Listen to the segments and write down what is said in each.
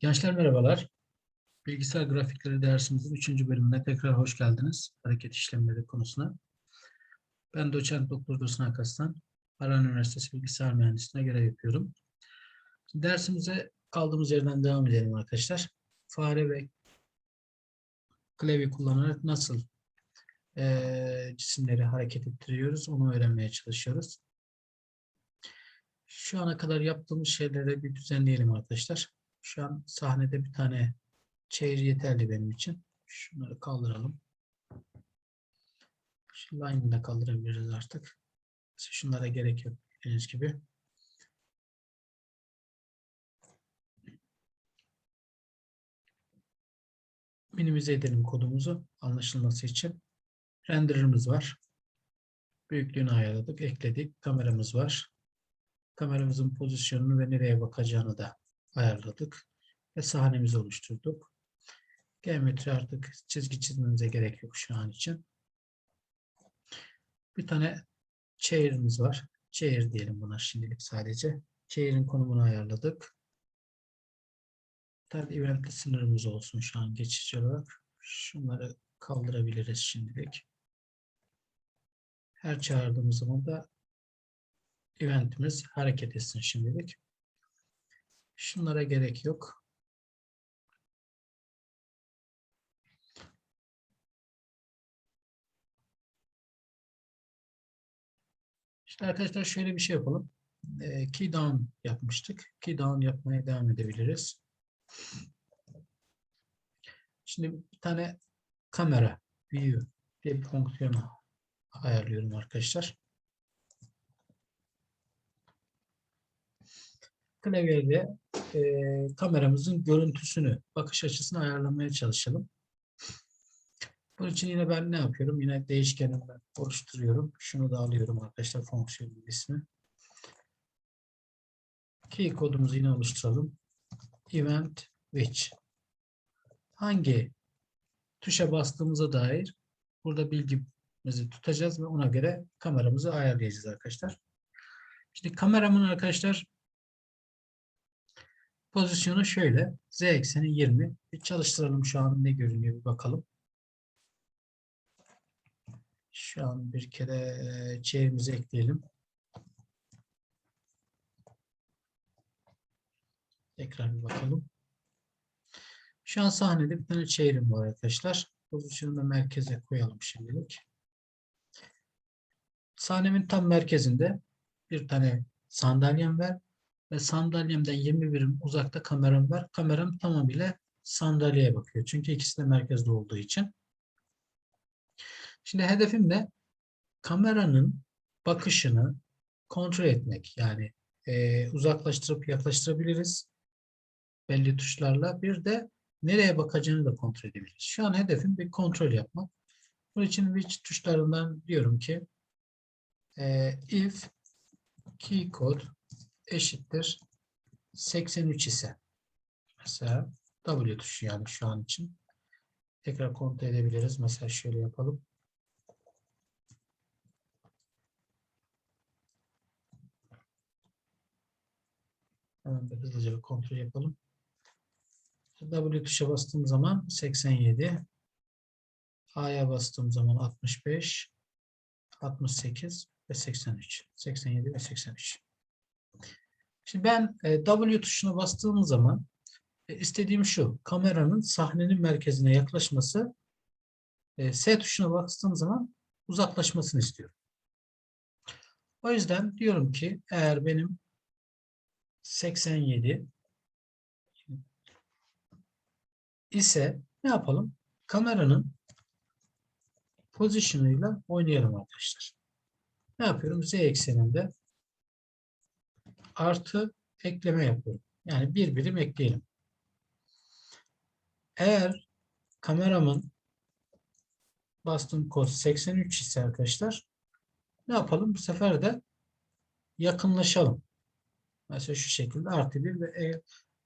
Gençler merhabalar. Bilgisayar grafikleri dersimizin 3. bölümüne tekrar hoş geldiniz. Hareket işlemleri konusuna. Ben doçent doktor Dursun Akaslan. Aran Üniversitesi Bilgisayar Mühendisliğine görev yapıyorum. Şimdi dersimize kaldığımız yerden devam edelim arkadaşlar. Fare ve klavye kullanarak nasıl eee, cisimleri hareket ettiriyoruz onu öğrenmeye çalışıyoruz. Şu ana kadar yaptığımız şeyleri bir düzenleyelim arkadaşlar. Şu an sahnede bir tane çevir yeterli benim için. Şunları kaldıralım. Şu line'ı da kaldırabiliriz artık. Şunlara gerek yok gördüğünüz gibi. Minimize edelim kodumuzu anlaşılması için. Renderer'ımız var. Büyüklüğünü ayarladık, ekledik. Kameramız var. Kameramızın pozisyonunu ve nereye bakacağını da ayarladık. Ve sahnemizi oluşturduk. Geometri artık çizgi çizmemize gerek yok şu an için. Bir tane chair'imiz var. Chair diyelim buna şimdilik sadece. Chair'in konumunu ayarladık. Bir eventli sınırımız olsun şu an geçici olarak. Şunları kaldırabiliriz şimdilik. Her çağırdığımız zaman da eventimiz hareket etsin şimdilik. Şunlara gerek yok. İşte arkadaşlar şöyle bir şey yapalım. Ee, key down yapmıştık. Key down yapmaya devam edebiliriz. Şimdi bir tane kamera view diye bir fonksiyonu ayarlıyorum arkadaşlar. Klavyeyle e, kameramızın görüntüsünü, bakış açısını ayarlamaya çalışalım. Bunun için yine ben ne yapıyorum? Yine değişkenimden oluşturuyorum. Şunu da alıyorum arkadaşlar fonksiyonun ismi. Key kodumuzu yine oluşturalım. Event which. Hangi tuşa bastığımıza dair burada bilgimizi tutacağız ve ona göre kameramızı ayarlayacağız arkadaşlar. Şimdi kameramın arkadaşlar pozisyonu şöyle. Z ekseni 20. Bir çalıştıralım şu an ne görünüyor bir bakalım. Şu an bir kere e, çevremizi ekleyelim. Tekrar bir bakalım. Şu an sahnede bir tane çevrim var arkadaşlar. Pozisyonu da merkeze koyalım şimdilik. Sahnemin tam merkezinde bir tane sandalyem var ve sandalyemden 20 birim uzakta kameram var. Kameram tamamıyla sandalyeye bakıyor. Çünkü ikisi de merkezde olduğu için. Şimdi hedefim ne? Kameranın bakışını kontrol etmek. Yani e, uzaklaştırıp yaklaştırabiliriz belli tuşlarla. Bir de nereye bakacağını da kontrol edebiliriz. Şu an hedefim bir kontrol yapmak. Bunun için which tuşlarından diyorum ki e, if key code eşittir 83 ise mesela W tuşu yani şu an için tekrar kontrol edebiliriz. Mesela şöyle yapalım. Hemen bir hızlıca bir kontrol yapalım. W tuşa bastığım zaman 87. A'ya bastığım zaman 65, 68 ve 83. 87 ve 83. Şimdi ben e, W tuşuna bastığım zaman e, istediğim şu. Kameranın sahnenin merkezine yaklaşması e, S tuşuna bastığım zaman uzaklaşmasını istiyorum. O yüzden diyorum ki eğer benim 87 ise ne yapalım? Kameranın pozisyonuyla oynayalım arkadaşlar. Ne yapıyorum? Z ekseninde artı ekleme yapıyorum. Yani bir birim ekleyelim. Eğer kameramın bastığım kod 83 ise arkadaşlar ne yapalım? Bu sefer de yakınlaşalım. Mesela şu şekilde artı bir ve e,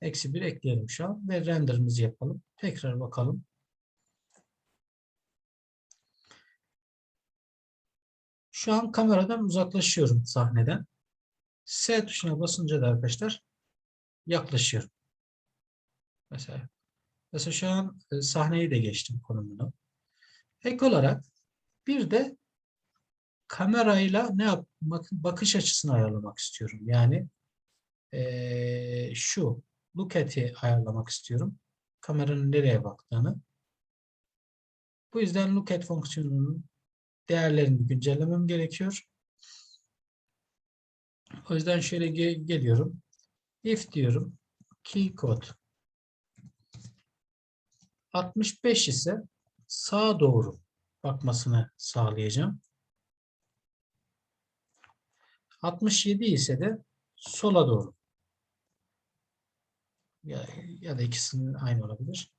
eksi bir ekleyelim şu an ve renderimizi yapalım. Tekrar bakalım. Şu an kameradan uzaklaşıyorum sahneden. S tuşuna basınca da arkadaşlar yaklaşıyorum. Mesela mesela şu an e, sahneyi de geçtim konumunu. Ek olarak bir de kamerayla ne yapmak bakış açısını ayarlamak istiyorum. Yani eee, şu look at'i ayarlamak istiyorum. Kameranın nereye baktığını. Bu yüzden look at fonksiyonunun değerlerini güncellemem gerekiyor. O yüzden şöyle ge- geliyorum. If diyorum. Key code 65 ise sağa doğru bakmasını sağlayacağım. 67 ise de sola doğru. Ya, ya da ikisinin aynı olabilir.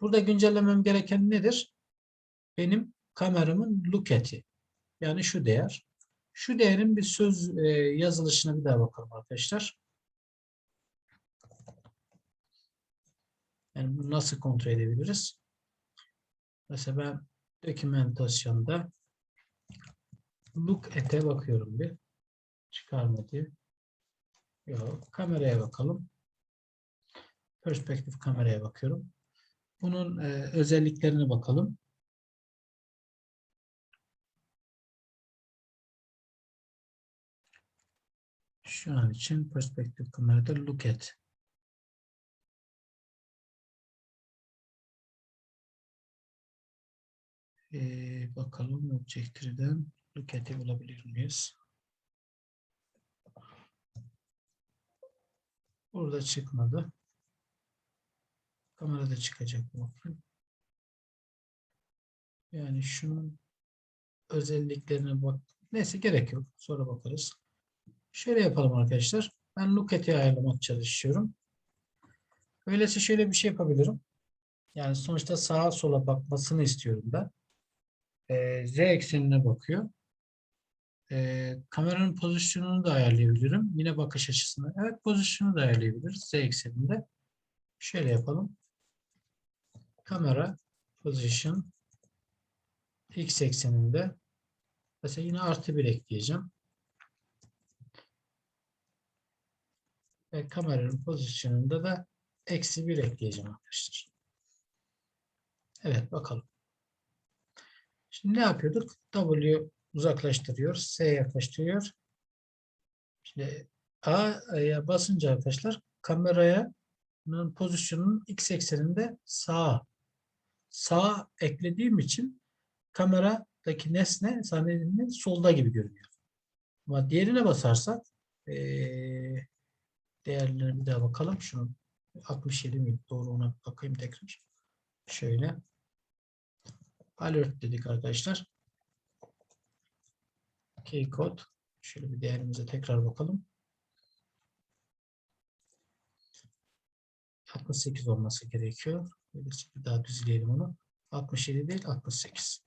Burada güncellemem gereken nedir? Benim kameramın look at'i. Yani şu değer. Şu değerin bir söz e, yazılışına bir daha bakalım arkadaşlar. Yani bunu nasıl kontrol edebiliriz? Mesela ben dokümantasyonda look at'e bakıyorum bir. Çıkarma diye. Yok. Kameraya bakalım. Perspektif kameraya bakıyorum. Bunun e, özelliklerine bakalım. Şu an için perspektif kamerada look at. Ee, bakalım Objective'den look at'i bulabilir miyiz? Burada çıkmadı. Kamerada çıkacak bu. Yani şunun özelliklerine bak. Neyse gerek yok. Sonra bakarız. Şöyle yapalım arkadaşlar. Ben look at'i ayarlamak çalışıyorum. Öyleyse şöyle bir şey yapabilirim. Yani sonuçta sağa sola bakmasını istiyorum ben. Ee, Z eksenine bakıyor. Ee, kameranın pozisyonunu da ayarlayabilirim. Yine bakış açısını. Evet pozisyonu da ayarlayabiliriz Z ekseninde. Şöyle yapalım. Kamera position X ekseninde mesela yine artı bir ekleyeceğim. Ve kameranın pozisyonunda da eksi bir ekleyeceğim arkadaşlar. Evet bakalım. Şimdi ne yapıyorduk? W uzaklaştırıyor. S yaklaştırıyor. Şimdi A'ya basınca arkadaşlar kameraya pozisyonun x ekseninde sağa sağa eklediğim için kameradaki nesne sahnenin solda gibi görünüyor. Ama diğerine basarsak değerlerine bir daha bakalım. Şunu 67 mi? Doğru ona bakayım tekrar. Şöyle. Alert dedik arkadaşlar. Key code. Şöyle bir değerimize tekrar bakalım. 68 olması gerekiyor. Bir daha düzleyelim onu. 67 değil 68.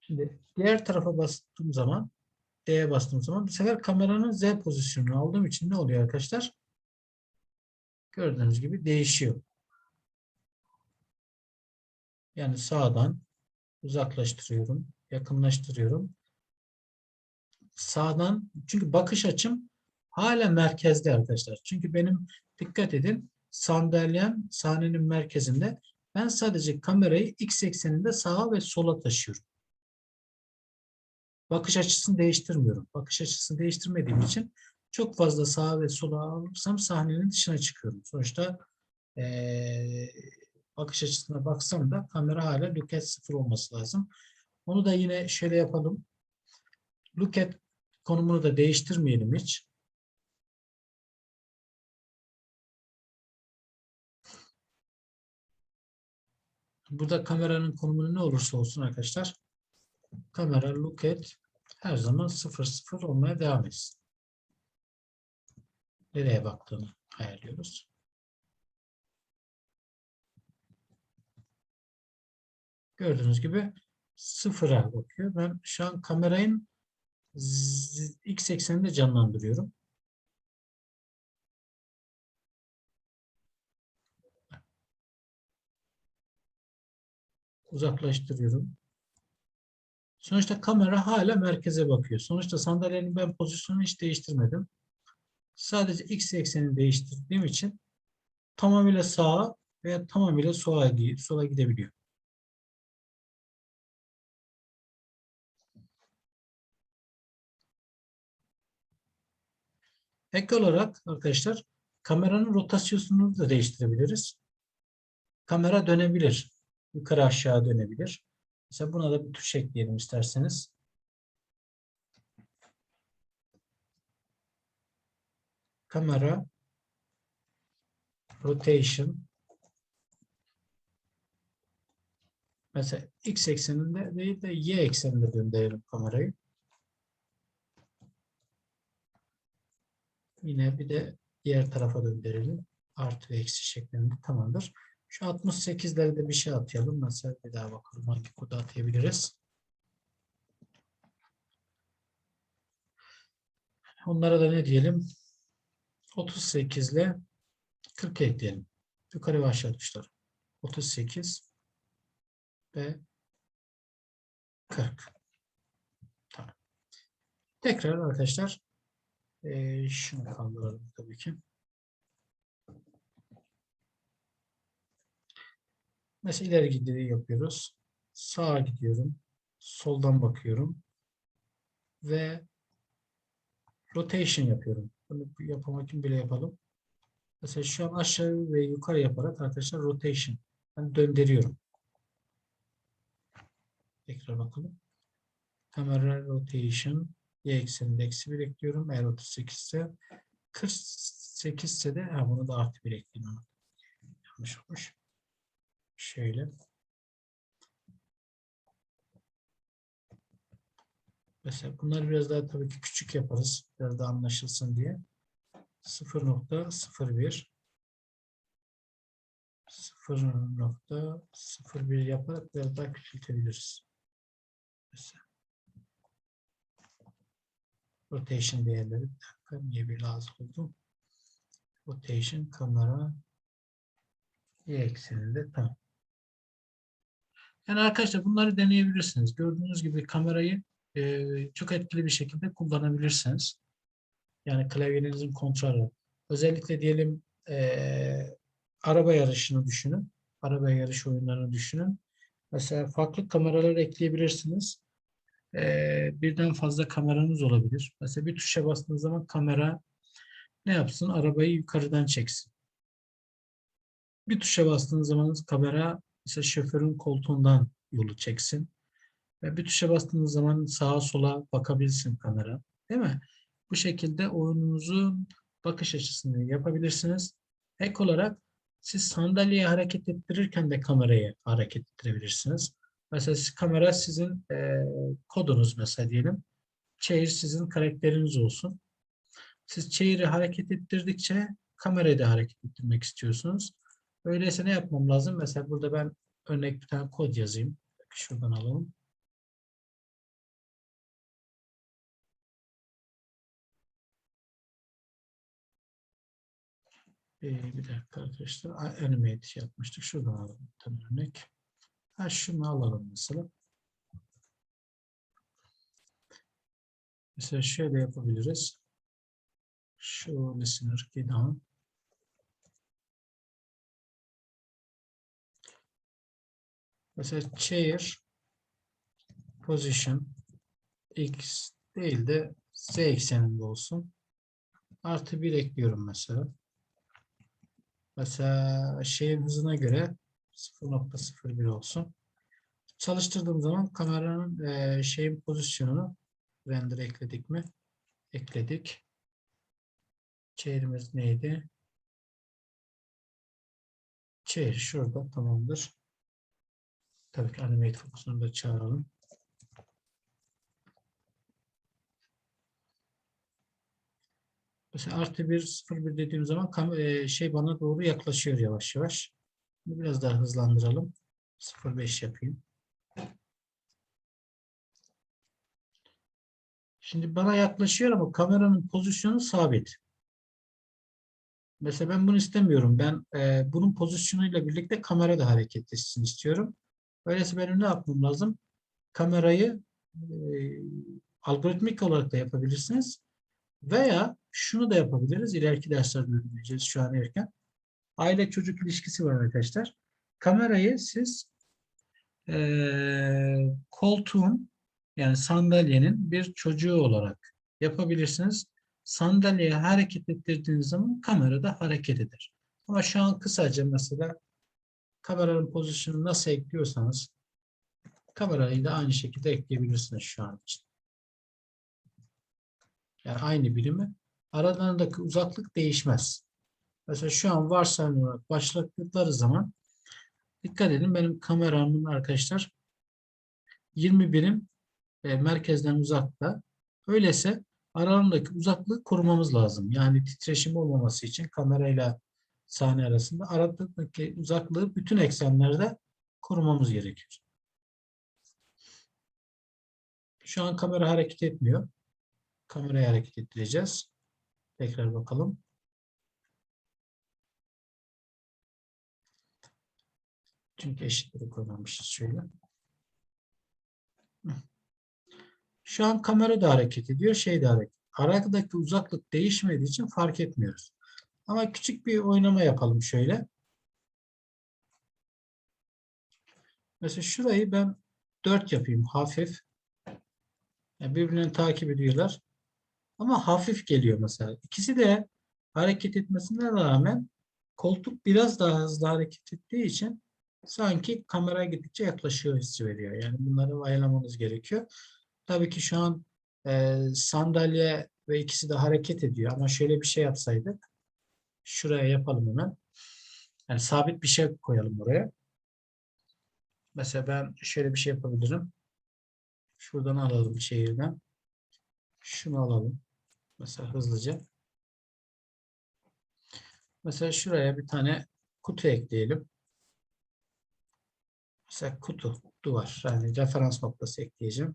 Şimdi diğer tarafa bastığım zaman D'ye bastığım zaman bu sefer kameranın Z pozisyonunu aldığım için ne oluyor arkadaşlar? Gördüğünüz gibi değişiyor. Yani sağdan uzaklaştırıyorum, yakınlaştırıyorum. Sağdan çünkü bakış açım hala merkezde arkadaşlar. Çünkü benim dikkat edin sandalyem sahnenin merkezinde. Ben sadece kamerayı x ekseninde sağa ve sola taşıyorum. Bakış açısını değiştirmiyorum. Bakış açısını değiştirmediğim için çok fazla sağa ve sola alırsam sahnenin dışına çıkıyorum. Sonuçta ee, bakış açısına baksam da kamera hala look at sıfır olması lazım. Onu da yine şöyle yapalım. Look at konumunu da değiştirmeyelim hiç. Burada kameranın konumunu ne olursa olsun arkadaşlar. Kamera look at her zaman 0-0 olmaya devam etsin. Nereye baktığını ayarlıyoruz. Gördüğünüz gibi sıfıra bakıyor. Ben şu an kamerayın x ekseninde canlandırıyorum. Uzaklaştırıyorum. Sonuçta kamera hala merkeze bakıyor. Sonuçta sandalyenin ben pozisyonunu hiç değiştirmedim. sadece x eksenini değiştirdiğim için tamamıyla sağa veya tamamıyla sola, sola gidebiliyor. Ek olarak arkadaşlar kameranın rotasyonunu da değiştirebiliriz. Kamera dönebilir. Yukarı aşağı dönebilir. Mesela buna da bir tuş ekleyelim isterseniz. Kamera rotation mesela x ekseninde değil de y ekseninde döndürelim kamerayı. Yine bir de diğer tarafa döndürelim. Artı ve eksi şeklinde tamamdır. Şu 68'lere de bir şey atayalım. Mesela bir daha bakalım hangi kodu atayabiliriz. Onlara da ne diyelim? 38 ile 40 ekleyelim. Yukarı ve aşağı tuşları. 38 ve 40. Tamam. Tekrar arkadaşlar eee şunu kaldıralım tabii ki. Mesela ileri gideri yapıyoruz. Sağa gidiyorum. Soldan bakıyorum. Ve rotation yapıyorum. Bunu yapamak için bile yapalım. Mesela şu an aşağı ve yukarı yaparak arkadaşlar rotation. Ben döndürüyorum. Tekrar bakalım. Kamera rotation. Y ekseninde eksi 1 ekliyorum. Eğer 38 ise 48 ise de ha, bunu da artı 1 ekleyeyim. Yanlış olmuş. Şöyle. Mesela bunları biraz daha tabii ki küçük yaparız. Biraz daha anlaşılsın diye. 0.01 0.01 yaparak biraz daha küçültebiliriz. Mesela. Rotation değerleri bir dakika niye bir lazım oldu? Rotation kamera y ekseninde tamam. Yani arkadaşlar bunları deneyebilirsiniz. Gördüğünüz gibi kamerayı e, çok etkili bir şekilde kullanabilirsiniz. Yani klavyenizin kontrolü. Özellikle diyelim e, araba yarışını düşünün. Araba yarış oyunlarını düşünün. Mesela farklı kameralar ekleyebilirsiniz. E, birden fazla kameranız olabilir. Mesela bir tuşa bastığınız zaman kamera ne yapsın? Arabayı yukarıdan çeksin. Bir tuşa bastığınız zaman kamera mesela şoförün koltuğundan yolu çeksin. Ve bir tuşa bastığınız zaman sağa sola bakabilsin kamera. Değil mi? Bu şekilde oyununuzun bakış açısını yapabilirsiniz. Ek olarak siz sandalyeyi hareket ettirirken de kamerayı hareket ettirebilirsiniz. Mesela siz- kamera sizin e, kodunuz mesela diyelim. Chair sizin karakteriniz olsun. Siz chair'i hareket ettirdikçe kamerayı da hareket ettirmek istiyorsunuz. Öyleyse ne yapmam lazım? Mesela burada ben örnek bir tane kod yazayım. Şuradan alalım. Ee, bir dakika arkadaşlar. Animate yapmıştık. Şuradan alalım bir tane örnek. Ha şunu alalım mesela. Mesela şöyle yapabiliriz. Şu listener key down. Mesela chair position x değil de z ekseninde olsun. Artı 1 ekliyorum mesela. Mesela şeyin hızına göre 0.01 olsun. Çalıştırdığım zaman kameranın eee, şeyin pozisyonunu render ekledik mi? Ekledik. Chair'imiz neydi? Chair şurada tamamdır. Tabii ki animate fonksiyonunu da çağıralım. Mesela artı 1, 0, 1 dediğim zaman eee, şey bana doğru yaklaşıyor yavaş yavaş. Biraz daha hızlandıralım. 0.5 yapayım. Şimdi bana yaklaşıyor ama kameranın pozisyonu sabit. Mesela ben bunu istemiyorum. Ben e, bunun pozisyonuyla birlikte kamera da hareket etsin istiyorum. Öyleyse benim ne yapmam lazım? Kamerayı e, algoritmik olarak da yapabilirsiniz. Veya şunu da yapabiliriz. İleriki derslerde öğreneceğiz şu an erken. Aile çocuk ilişkisi var arkadaşlar. Kamerayı siz eee koltuğun yani sandalyenin bir çocuğu olarak yapabilirsiniz. Sandalyeyi hareket ettirdiğiniz zaman kamera da hareket eder. Ama şu an kısaca mesela kameranın pozisyonunu nasıl ekliyorsanız kamerayı da aynı şekilde ekleyebilirsiniz şu an için. Yani aynı birimi. Aralarındaki uzaklık değişmez. Mesela şu an varsayım olarak başladıkları zaman dikkat edin benim kameramın arkadaşlar 20 birim e, merkezden uzakta. Öyleyse aralarındaki uzaklığı korumamız lazım. Yani titreşim olmaması için kamerayla sahne arasında aradaki uzaklığı bütün eksenlerde korumamız gerekiyor. Şu an kamera hareket etmiyor. Kamerayı hareket ettireceğiz. Tekrar bakalım. Çünkü eşitleri koymamışız şöyle. Şu an kamera da hareket ediyor, şey de hareket. Aradaki uzaklık değişmediği için fark etmiyoruz. Ama küçük bir oynama yapalım şöyle. Mesela şurayı ben 4 yapayım hafif. Yani birbirlerini takip ediyorlar. Ama hafif geliyor mesela. İkisi de hareket etmesine rağmen koltuk biraz daha hızlı hareket ettiği için sanki kameraya gittikçe yaklaşıyor hissi veriyor. Yani bunları ayarlamamız gerekiyor. Tabii ki şu an e, sandalye ve ikisi de hareket ediyor. Ama şöyle bir şey yapsaydık. Şuraya yapalım hemen. Yani sabit bir şey koyalım oraya. Mesela ben şöyle bir şey yapabilirim. Şuradan alalım şehirden. Şunu alalım. Mesela hızlıca. Mesela şuraya bir tane kutu ekleyelim. Mesela kutu, duvar. Yani referans noktası ekleyeceğim.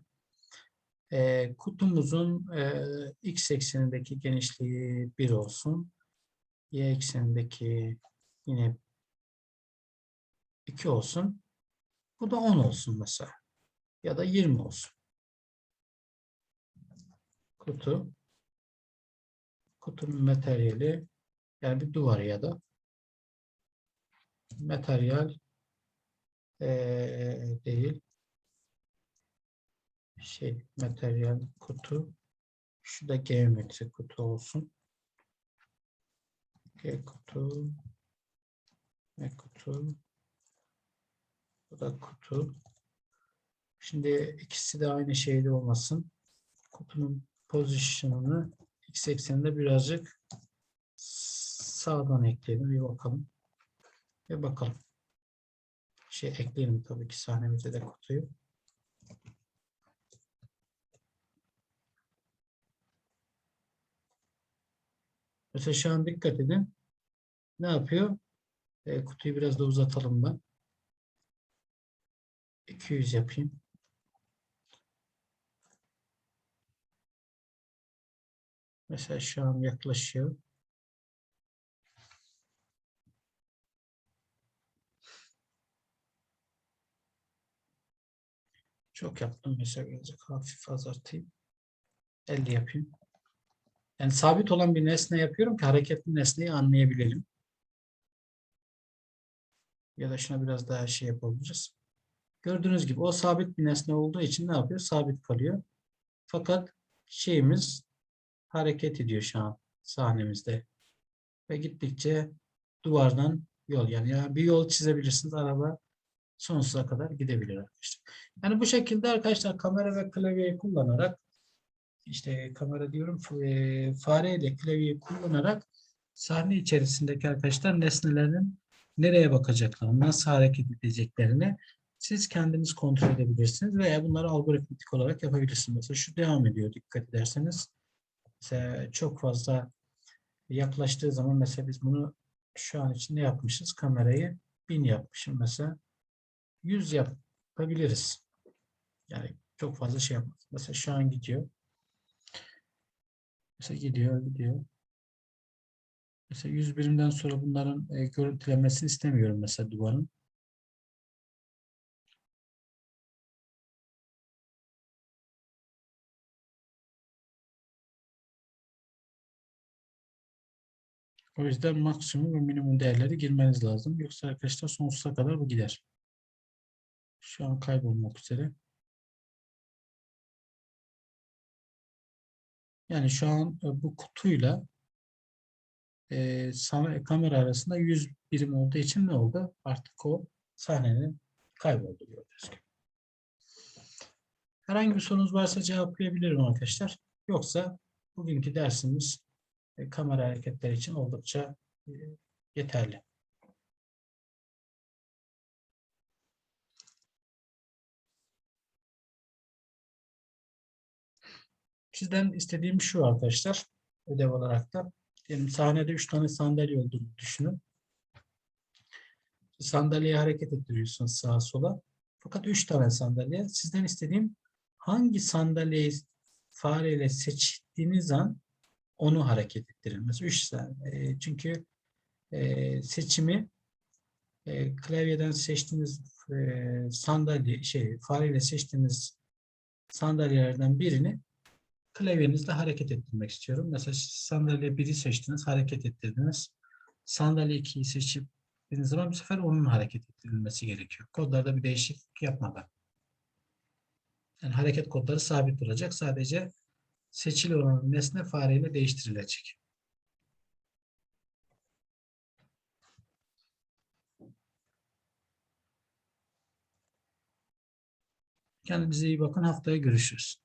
E, kutumuzun e, x eksenindeki genişliği 1 olsun. Y eksenindeki yine 2 olsun. Bu da 10 olsun mesela. Ya da 20 olsun. Kutu. Kutunun materyali yani bir duvar ya da materyal ee, değil şey materyal kutu şu da geometri kutu olsun kutu. Ne kutu? Bu da kutu. Şimdi ikisi de aynı şeyde olmasın. Kutunun pozisyonunu x ekseninde birazcık sağdan ekleyelim. Bir bakalım. Ve bakalım. Şey ekleyelim tabii ki sahnemize de kutuyu Mesela şu an dikkat edin. Ne yapıyor? E, kutuyu biraz da uzatalım ben. 200 yapayım. Mesela şu an yaklaşıyor. Çok yaptım. Mesela birazcık hafif azaltayım. 50 yapayım. Yani sabit olan bir nesne yapıyorum ki hareketli nesneyi anlayabilelim. Ya da şuna biraz daha şey yapabiliriz. Gördüğünüz gibi o sabit bir nesne olduğu için ne yapıyor? Sabit kalıyor. Fakat şeyimiz hareket ediyor şu an sahnemizde. Ve gittikçe duvardan yol yani, yani bir yol çizebilirsiniz. Araba sonsuza kadar gidebilir arkadaşlar. Yani bu şekilde arkadaşlar kamera ve klavyeyi kullanarak işte kamera diyorum e, fare ile klavyeyi kullanarak sahne içerisindeki arkadaşlar nesnelerin nereye bakacaklarını, nasıl hareket edeceklerini siz kendiniz kontrol edebilirsiniz veya bunları algoritmik olarak yapabilirsiniz. Mesela şu devam ediyor dikkat ederseniz. Mesela çok fazla yaklaştığı zaman mesela biz bunu şu an için ne yapmışız? Kamerayı 1000 yapmışım mesela. 100 yapabiliriz. Yani çok fazla şey yapmaz. Mesela şu an gidiyor. Mesela gidiyor, gidiyor. Mesela 100 birimden sonra bunların e, görüntülenmesini istemiyorum mesela duvarın. O yüzden maksimum ve minimum değerleri girmeniz lazım. Yoksa arkadaşlar sonsuza kadar bu gider. Şu an kaybolmak üzere. Yani şu an e, bu kutuyla e, kamera arasında 100 birim olduğu için ne oldu? Artık o sahnenin kayboldu gördüğünüz gibi. Herhangi bir sorunuz varsa cevaplayabilirim arkadaşlar. Yoksa bugünkü dersimiz e, kamera hareketleri için oldukça e, yeterli. Sizden istediğim şu arkadaşlar. Ödev olarak da. Diyelim sahnede 3 tane sandalye olduğunu düşünün. Sandalyeyi hareket ettiriyorsunuz sağa sola. Fakat 3 tane sandalye. Sizden istediğim hangi sandalyeyi fareyle seçtiğiniz an onu hareket ettirin. Mesela 3 tane. çünkü e, seçimi e, klavyeden seçtiğiniz e, sandalye şey fareyle seçtiğiniz sandalyelerden birini klavyenizle hareket ettirmek istiyorum. Mesela sandalye 1'i seçtiniz, hareket ettirdiniz. Sandalye 2'yi seçip dediğiniz zaman bu sefer onun hareket ettirilmesi gerekiyor. Kodlarda bir değişiklik yapmadan. Yani hareket kodları sabit duracak. Sadece seçili olan nesne fareyle değiştirilecek. Kendinize iyi bakın. Haftaya görüşürüz.